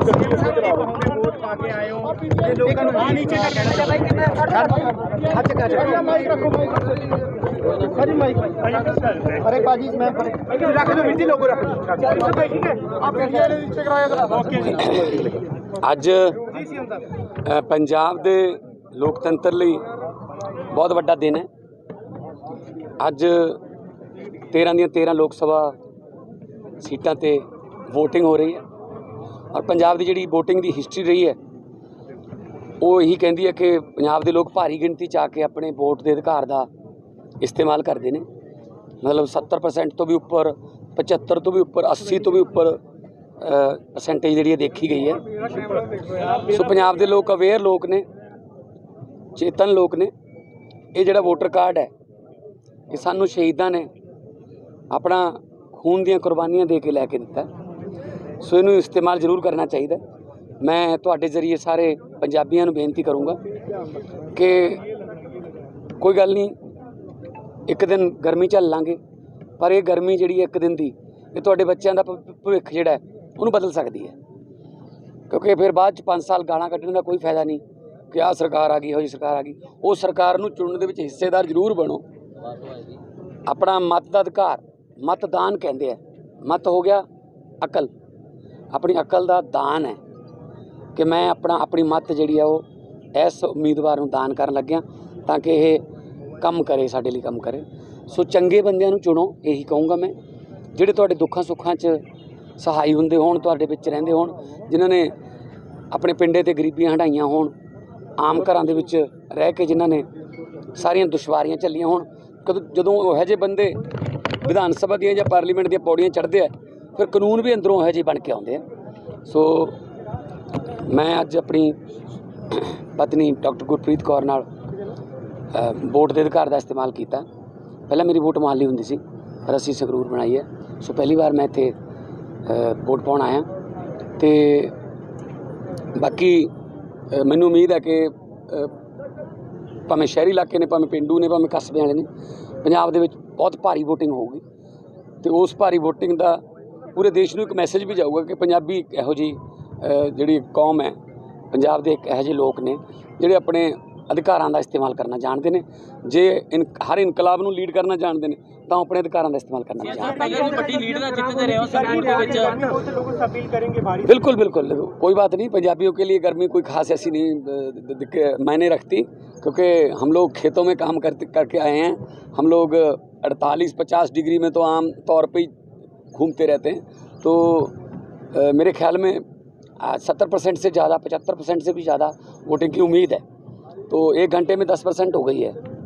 Vote ਪਾ ਕੇ ਆਏ ਹੋ ਤੇ ਲੋਕਾਂ ਨੂੰ ਆ ਨੀਚੇ ਤੱਕ ਕਹਿਣਾ ਚਾਹੁੰਦਾ ਹੱਥ ਕਰ ਮਾਈਕ ਰੱਖੋ ਮਾਈਕ ਅਰੇ ਮਾਈਕ ਅਰੇ ਬਾਜੀ ਮੈਂ ਰੱਖ ਦੋ ਮਿੱਟੀ ਲੋਗੋ ਰੱਖ ਦੋ ਠੀਕ ਹੈ ਆਪ ਇੰਡੀਆ ਦੇ ਨੀਚੇ ਕਰਾਇਆ ਕਰਾ ਓਕੇ ਜੀ ਅੱਜ ਪੰਜਾਬ ਦੇ ਲੋਕਤੰਤਰ ਲਈ ਬਹੁਤ ਵੱਡਾ ਦਿਨ ਹੈ। ਅੱਜ 13 ਦੀਆਂ 13 ਲੋਕ ਸਭਾ ਸੀਟਾਂ ਤੇ VOTING ਹੋ ਰਹੀ ਹੈ। ਔਰ ਪੰਜਾਬ ਦੀ ਜਿਹੜੀ VOTING ਦੀ ਹਿਸਟਰੀ ਰਹੀ ਹੈ, ਉਹ ਇਹੀ ਕਹਿੰਦੀ ਹੈ ਕਿ ਪੰਜਾਬ ਦੇ ਲੋਕ ਭਾਰੀ ਗਿਣਤੀ ਚ ਆ ਕੇ ਆਪਣੇ ਵੋਟ ਦੇ ਅਧਿਕਾਰ ਦਾ ਇਸਤੇਮਾਲ ਕਰਦੇ ਨੇ। ਮਤਲਬ 70% ਤੋਂ ਵੀ ਉੱਪਰ 75 ਤੋਂ ਵੀ ਉੱਪਰ 80 ਤੋਂ ਵੀ ਉੱਪਰ ਪਰਸੈਂਟੇਜ ਜਿਹੜੀ ਹੈ ਦੇਖੀ ਗਈ ਹੈ। ਸੋ ਪੰਜਾਬ ਦੇ ਲੋਕ ਅਵੇਅਰ ਲੋਕ ਨੇ, ਚੇਤਨ ਲੋਕ ਨੇ। ਇਹ ਜਿਹੜਾ ਵੋਟਰ ਕਾਰਡ ਹੈ, ਇਹ ਸਾਨੂੰ ਸ਼ਹੀਦਾਂ ਨੇ ਆਪਣਾ ਖੂਨ ਦੀਆਂ ਕੁਰਬਾਨੀਆਂ ਦੇ ਕੇ ਲੈ ਕੇ ਦਿੱਤਾ। ਸੋ ਇਹਨੂੰ ਇਸਤੇਮਾਲ ਜ਼ਰੂਰ ਕਰਨਾ ਚਾਹੀਦਾ। ਮੈਂ ਤੁਹਾਡੇ ਜ਼ਰੀਏ ਸਾਰੇ ਪੰਜਾਬੀਆਂ ਨੂੰ ਬੇਨਤੀ ਕਰੂੰਗਾ ਕਿ ਕੋਈ ਗੱਲ ਨਹੀਂ, ਇੱਕ ਦਿਨ ਗਰਮੀ ਝੱਲ ਲਾਂਗੇ, ਪਰ ਇਹ ਗਰਮੀ ਜਿਹੜੀ ਹੈ ਇੱਕ ਦਿਨ ਦੀ, ਇਹ ਤੁਹਾਡੇ ਬੱਚਿਆਂ ਦਾ ਭਵ- ਭਵਿੱਖ ਜਿਹੜਾ ਉਹਨੂੰ ਬਦਲ ਸਕਦੀ ਹੈ। ਕਿਉਂਕਿ ਫਿਰ ਬਾਅਦ ਚ 5 ਸਾਲ ਗਾਲਾਂ ਕੱਢਣ ਦਾ ਕੋਈ ਫਾਇਦਾ ਨਹੀਂ ਕਿ ਆਹ ਸਰਕਾਰ ਆ ਗਈ ਹੋ ਜੀ ਸਰਕਾਰ ਆ ਗਈ। ਉਹ ਸਰਕਾਰ ਨੂੰ ਚੁਣਨ ਦੇ ਵਿੱਚ ਹਿੱਸੇਦਾਰ ਜ਼ਰੂਰ ਬਣੋ। ਆਪਣਾ ਮਤ ਦਾ ਅਧਿਕਾਰ ਮਤਦਾਨ ਕਹਿੰਦੇ ਆ। ਮਤ ਹੋ ਗਿਆ ਅਕਲ। ਆਪਣੀ ਅਕਲ ਦਾ ਦਾਨ ਹੈ ਕਿ ਮੈਂ ਆਪਣਾ ਆਪਣੀ ਮਤ ਜਿਹੜੀ ਆ ਉਹ ਇਸ ਉਮੀਦਵਾਰ ਨੂੰ ਦਾਨ ਕਰਨ ਲੱਗਿਆ ਤਾਂ ਕਿ ਇਹ ਕੰਮ ਕਰੇ, ਸਾਡੇ ਲਈ ਕੰਮ ਕਰੇ। ਸੋ ਚੰਗੇ ਬੰਦਿਆਂ ਨੂੰ ਚੁਣੋ, ਇਹੀ ਕਹੂੰਗਾ ਮੈਂ। ਜਿਹੜੇ ਤੁਹਾਡੇ ਦੁੱਖਾਂ ਸੁੱਖਾਂ 'ਚ ਸਹਾਈ ਹੁੰਦੇ ਹੋਣ, ਤੁਹਾਡੇ ਵਿੱਚ ਰਹਿੰਦੇ ਹੋਣ, ਜਿਨ੍ਹਾਂ ਨੇ ਆਪਣੇ ਪਿੰਡੇ ਤੇ ਗਰੀਬੀਆਂ ਹੰਢਾਈਆਂ ਹੋਣ, ਆਮ ਘਰਾਂ ਦੇ ਵਿੱਚ ਰਹਿ ਕੇ ਜਿਨ੍ਹਾਂ ਨੇ ਸਾਰੀਆਂ ਦੁਸ਼ਵਾਰੀਆਂ ਝੱਲੀਆਂ ਹੋਣ, ਕਦੋਂ ਜਦੋਂ ਉਹ ਇਹੋ ਜਿਹੇ ਬੰਦੇ ਵਿਧਾਨ ਸਭਾ ਦੀਆਂ ਜਾਂ ਪਾਰਲੀਮੈਂਟ ਦੀਆਂ ਪੌੜੀਆਂ ਚੜ੍ਹਦੇ ਆ, ਫਿਰ ਕਾਨੂੰਨ ਵੀ ਅੰਦਰੋਂ ਇਹੋ ਜਿਹੇ ਬਣ ਕੇ ਆਉਂਦੇ ਆ। ਸੋ ਮੈਂ ਅੱਜ ਆਪਣੀ ਪਤਨੀ ਡਾਕਟਰ ਗੁਰਪ੍ਰੀਤ ਕੌਰ ਨਾਲ ਵੋਟ ਦੇ ਅਧਿਕਾਰ ਦਾ ਇਸਤੇਮਾਲ ਕੀਤਾ। ਪਹਿਲਾਂ ਮੇਰੀ ਵੋਟ ਮਹਾਲੀ ਹੁੰਦੀ ਸੀ ਪਰ ਅਸੀਂ ਸੰਗਰੂਰ ਬਣਾਈ ਹੈ। ਸੋ ਪਹਿਲੀ ਵਾਰ ਮੈਂ ਇੱਥੇ ਵੋਟ ਪਾਉਣ ਆਇਆ। ਤੇ ਬਾਕੀ ਮੈਨੂੰ ਉਮੀਦ ਹੈ ਕਿ ਭਾਵੇਂ ਸ਼ਹਿਰੀ ਇਲਾਕੇ ਨੇ, ਭਾਵੇਂ ਪਿੰਡੂ ਨੇ, ਭਾਵੇਂ ਕਸਬੇ ਵਾਲੇ ਨੇ ਪੰਜਾਬ ਦੇ ਵਿੱਚ ਬਹੁਤ ਭਾਰੀ VOTING ਹੋਊਗੀ ਤੇ ਉਸ ਭਾਰੀ VOTING ਦਾ ਪੂਰੇ ਦੇਸ਼ ਨੂੰ ਇੱਕ ਮੈਸੇਜ ਵੀ ਜਾਊਗਾ ਕਿ ਪੰਜਾਬੀ ਇੱਕ ਇਹੋ ਜੀ ਜਿਹੜੀ ਕੌਮ ਹੈ ਪੰਜਾਬ ਦੇ ਇੱਕ ਇਹੋ ਜਿਹੇ ਲੋਕ ਨੇ ਜਿਹੜੇ ਆਪਣੇ ਅਧਿਕਾਰਾਂ ਦਾ ਇਸਤੇਮਾਲ ਕਰਨਾ ਜਾਣਦੇ ਨੇ। ਜੇ ਇਨ ਹਰ ਇਨਕਲਾਬ ਨੂੰ ਲੀਡ ਕਰਨਾ ਜਾਣਦੇ ਨੇ ਤਾਂ ਆਪਣੇ ਅਧਿਕਾਰਾਂ ਦਾ ਇਸਤੇਮਾਲ ਕਰਨਾ ਚਾਹੀਦਾ ਬਿਲਕੁਲ ਬਿਲਕੁਲ। ਕੋਈ ਬਾਤ ਨਹੀਂ ਪੰਜਾਬੀਆਂ ਕੇ ਲਈ ਗਰਮੀ ਕੋਈ ਖਾਸ ਐਸੀ ਨਹੀਂ ਮੈਨੇ ਰੱਖਤੀ। क्योंकि हम लोग खेतों में काम करते करके आए हैं। हम लोग 48-50 डिग्री में तो आम तौर पे ही घूमते रहते हैं। तो आ, मेरे ख्याल में सत्तर परसेंट से ज़्यादा पचहत्तर परसेंट से भी ज़्यादा वोटिंग की उम्मीद है। तो एक घंटे में दस परसेंट हो गई है।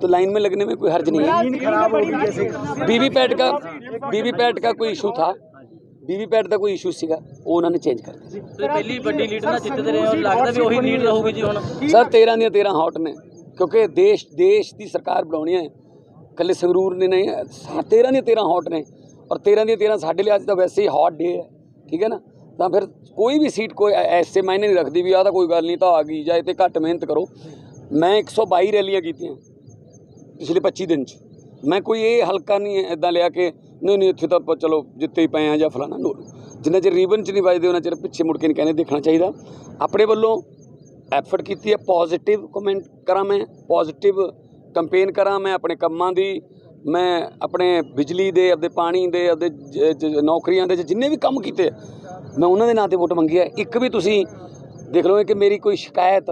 तो लाइन में लगने में कोई हर्ज नहीं है नींद खराब होगी जैसे वीवीपैट का वीवीपैट का कोई इशू था वीवीपैट ਦਾ ਕੋਈ ਇਸ਼ੂ ਸੀਗਾ ਉਹ ਉਹਨਾਂ ਨੇ ਚੇਂਜ ਕਰ ਦਿੱਤਾ ਤੁਸੀਂ ਪਹਿਲੀ ਵੱਡੀ ਲੀਡ ਨਾਲ ਜਿੱਤਦੇ ਰਹੇ ਹੋ ਲੱਗਦਾ ਵੀ ਉਹੀ ਲੀਡ ਰਹੂਗੀ ਜੀ ਹੁਣ ਸਰ 13 ਦੀਆਂ 13 ਹੌਟ ਨੇ ਕਿਉਂਕਿ ਦੇਸ਼ ਦੇਸ਼ ਦੀ ਸਰਕਾਰ ਬਣਾਉਣੀ ਹੈ ਕੱਲੇ ਸੰਗਰੂਰ ਨੇ ਨਹੀਂ ਹੈ, ਸਾ- 13 ਦੀਆਂ 13 ਹੌਟ ਨੇ ਔਰ 13 ਦੀਆਂ 13 ਸਾਡੇ ਲਈ ਅੱਜ ਤਾਂ ਵੈਸੇ ਹੀ ਹੌਟ ਡੇ ਹੈ ਠੀਕ ਹੈ ਨਾ ਤਾਂ ਫਿਰ ਕੋਈ ਵੀ ਸੀਟ ਕੋਈ ਐ- ਐਸੇ ਮਾਇਨੇ ਨਹੀਂ ਰੱਖਦੀ ਵੀ ਆਹ ਤਾਂ ਕੋਈ ਗੱਲ ਨਹੀਂ ਤਾਂ ਆ ਗਈ ਜਾਂ ਇਹ ਤੇ ਘੱਟ ਮਿਹਨਤ ਕਰੋ ਮੈਂ 122 ਰੈਲੀਆਂ ਕੀਤੀਆਂ ਪਿਛਲੇ 25 ਦਿਨ ਚ। ਮੈਂ ਕੋਈ ਇਹ ਹਲਕਾ ਨਹੀਂ ਇਦਾਂ ਲਿਆ ਕਿ ਨਹੀਂ ਨਹੀਂ, ਇੱਥੇ ਤਾਂ ਆਪਾਂ ਚਲੋ ਜਿੱਤੇ ਹੀ ਪਏ ਆ ਜਾਂ ਫਲਾਣਾ ਨੋ ਜਿੰਨਾ ਚਿਰ ਰੀਬਨ ਚ ਨਹੀਂ ਵੱਜਦੇ, ਉਹਨਾਂ ਚਿਰ ਪਿੱਛੇ ਮੁੜ ਕੇ ਨਹੀਂ ਕਹਿੰਦੇ ਦੇਖਣਾ ਚਾਹੀਦਾ। ਆਪਣੇ ਵੱਲੋਂ ਐਫਰਟ ਕੀਤੀ ਹੈ ਪੋਜ਼ਿਟਿਵ ਕਮੈਂਟ ਕਰਾਂ ਮੈਂ ਪੋਜ਼ਿਟਿਵ ਕੰਪੇਨ ਕਰਾਂ ਮੈਂ ਆਪਣੇ ਕੰਮਾਂ ਦੀ। ਮੈਂ ਆਪਣੇ ਬਿਜਲੀ ਦੇ, ਆਪਦੇ ਪਾਣੀ ਦੇ, ਆਪਦੇ ਨੌਕਰੀਆਂ ਦੇ, ਜਿੰਨੇ ਵੀ ਕੰਮ ਕੀਤੇ, ਮੈਂ ਉਹਨਾਂ ਦੇ ਨਾਂ ਤੇ ਵੋਟ ਮੰਗੀ ਹੈ। ਇੱਕ ਵੀ ਤੁਸੀਂ ਦੇਖ ਲਓ ਕਿ ਮੇਰੀ ਕੋਈ ਸ਼ਿਕਾਇਤ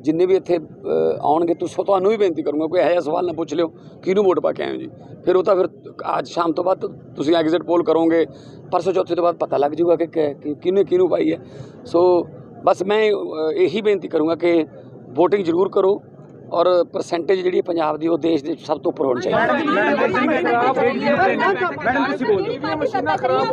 ਜਿੰਨੇ ਵੀ ਇੱਥੇ ਆਉਣਗੇ, ਤੁਸੀਂ, ਤੁਹਾਨੂੰ ਵੀ ਬੇਨਤੀ ਕਰੂੰਗਾ, ਕੋਈ ਇਹੋ ਜਿਹਾ ਸਵਾਲ ਨਾ ਪੁੱਛ ਲਿਓ, ਕਿਹਨੂੰ ਵੋਟ ਪਾ ਕੇ ਆਏ ਹੋ ਜੀ? ਫਿਰ ਉਹ ਤਾਂ ਫਿਰ ਅੱਜ ਸ਼ਾਮ ਤੋਂ ਬਾਅਦ ਤੁਸੀਂ ਐਗਜ਼ਿਟ ਪੋਲ ਕਰੋਗੇ, ਪਰਸੋਂ ਚੌਥੇ ਤੋਂ ਬਾਅਦ ਪਤਾ ਲੱਗ ਜਾਊਗਾ ਕਿ ਕਿ- ਕਿ, ਕਿਹਨੇ, ਕਿਹਨੂੰ ਪਾਈ ਹੈ। ਸੋ ਬਸ ਮੈਂ ਇਹੀ ਬੇਨਤੀ ਕਰੂੰਗਾ ਕਿ VOTING ਜ਼ਰੂਰ ਕਰੋ ਔਰ ਪਰਸੈਂਟੇਜ ਜਿਹੜੀ ਪੰਜਾਬ ਦੀ ਉਹ ਦੇਸ਼ ਦੇ ਸਭ ਤੋਂ ਉੱਪਰ ਹੋਣੀ ਚਾਹੀਦੀ ਹੈ। ਮੈਡਮ ਤੁਸੀਂ ਬੋਲੋ।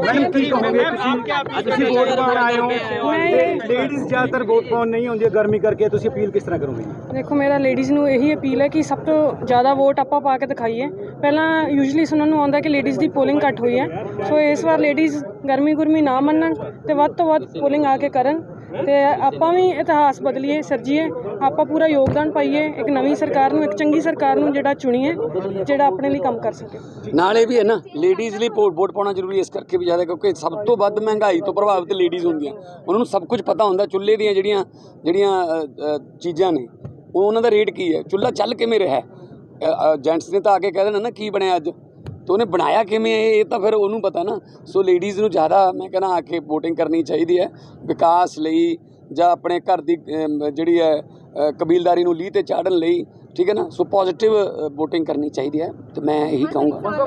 ਮੈਡਮ ਕੀ ਕਹੋਗੇ ਤੁਸੀਂ? ਤੁਸੀਂ ਵੋਟ ਪਾਉਣ ਆਏ ਹੋ। ਲੇਡੀਜ਼ ਜ਼ਿਆਦਾਤਰ ਵੋਟ ਪਾਉਣ ਨਹੀਂ ਹੁੰਦੀ ਗਰਮੀ ਕਰਕੇ ਤੁਸੀਂ ਅਪੀਲ ਕਿਸ ਤਰ੍ਹਾਂ ਕਰੋਗੇ? ਦੇਖੋ ਮੇਰਾ ਲੇਡੀਜ਼ ਨੂੰ ਇਹੀ ਅਪੀਲ ਹੈ ਕਿ ਸਭ ਤੋਂ ਜ਼ਿਆਦਾ ਵੋਟ ਆਪਾਂ ਪਾ ਕੇ ਦਿਖਾਈਏ। ਪਹਿਲਾਂ ਯੂਜੂਲੀ ਸੁਣਨ ਨੂੰ ਆਉਂਦਾ ਕਿ ਲੇਡੀਜ਼ ਦੀ ਪੋਲਿੰਗ ਘੱਟ ਹੋਈ ਹੈ। ਸੋ ਇਸ ਵਾਰ ਲੇਡੀਜ਼ ਗਰਮੀ ਗੁਰਮੀ ਨਾ ਮੰਨਣ ਤੇ ਵੱਧ ਤੋਂ ਵੱਧ ਪੋਲਿੰਗ ਆ ਕੇ ਕਰਨ। ਤੇ ਆਪਾਂ ਵੀ ਇਤਿਹਾਸ ਬਦਲੀਏ ਸਿਰਜੀਏ ਆਪਾਂ ਪੂਰਾ ਯੋਗਦਾਨ ਪਾਈਏ ਇੱਕ ਨਵੀਂ ਸਰਕਾਰ ਨੂੰ ਇੱਕ ਚੰਗੀ ਸਰਕਾਰ ਨੂੰ ਜਿਹੜਾ ਚੁਣੀਏ ਜਿਹੜਾ ਆਪਣੇ ਲਈ ਕੰਮ ਕਰ ਸਕੇ। ਨਾਲ ਇਹ ਵੀ ਹੈ ਨਾ ਲੇਡੀਜ਼ ਲਈ ਵੋਟ ਵੋਟ ਪਾਉਣਾ ਜ਼ਰੂਰੀ ਇਸ ਕਰਕੇ ਵੀ ਜ਼ਿਆਦਾ ਕਿਉਂਕਿ ਸਭ ਤੋਂ ਵੱਧ ਮਹਿੰਗਾਈ ਤੋਂ ਪ੍ਰਭਾਵਿਤ ਲੇਡੀਜ਼ ਹੁੰਦੀਆਂ। ਉਹਨਾਂ ਨੂੰ ਸਭ ਕੁਝ ਪਤਾ ਹੁੰਦਾ ਚੁੱਲ੍ਹੇ ਦੀਆਂ ਜਿਹੜੀਆਂ ਜਿਹੜੀਆਂ ਅ, ਅ, ਚੀਜ਼ਾਂ ਨੇ ਉਹ ਉਹਨਾਂ ਦਾ ਰੇਟ ਕੀ ਹੈ? ਚੁੱਲ੍ਹਾ ਚੱਲ ਕਿਵੇਂ ਰਿਹਾ? ਜੈਂਟਸ ਨੇ ਤਾਂ ਆ ਕੇ ਕਹਿ ਦੇਣਾ ਨਾ ਕੀ ਬਣਿਆ ਅੱਜ? ਤੇ ਉਹਨੇ ਬਣਾਇਆ ਕਿਵੇਂ ਇਹ ਤਾਂ ਫਿਰ ਉਹਨੂੰ ਪਤਾ ਨਾ। ਸੋ ਲੇਡੀਜ਼ ਨੂੰ ਜ਼ਿਆਦਾ ਮੈਂ ਕਹਿੰਦਾ ਆ ਕੇ VOTING ਕਰਨੀ ਚਾਹੀਦੀ ਹੈ, ਵਿਕਾਸ ਲਈ ਜਾਂ ਆਪਣੇ ਘਰ ਦੀ ਜਿਹੜੀ ਹੈ ਕਬੀਲਦਾਰੀ ਨੂੰ ਲੀਹ ਤੇ ਚਾੜਨ ਲਈ, ਠੀਕ ਹੈ ਨਾ। ਸੋ ਪੋਜ਼ਿਟਿਵ VOTING ਕਰਨੀ ਚਾਹੀਦੀ ਹੈ ਤੇ ਮੈਂ ਇਹੀ ਕਹੂੰਗਾ।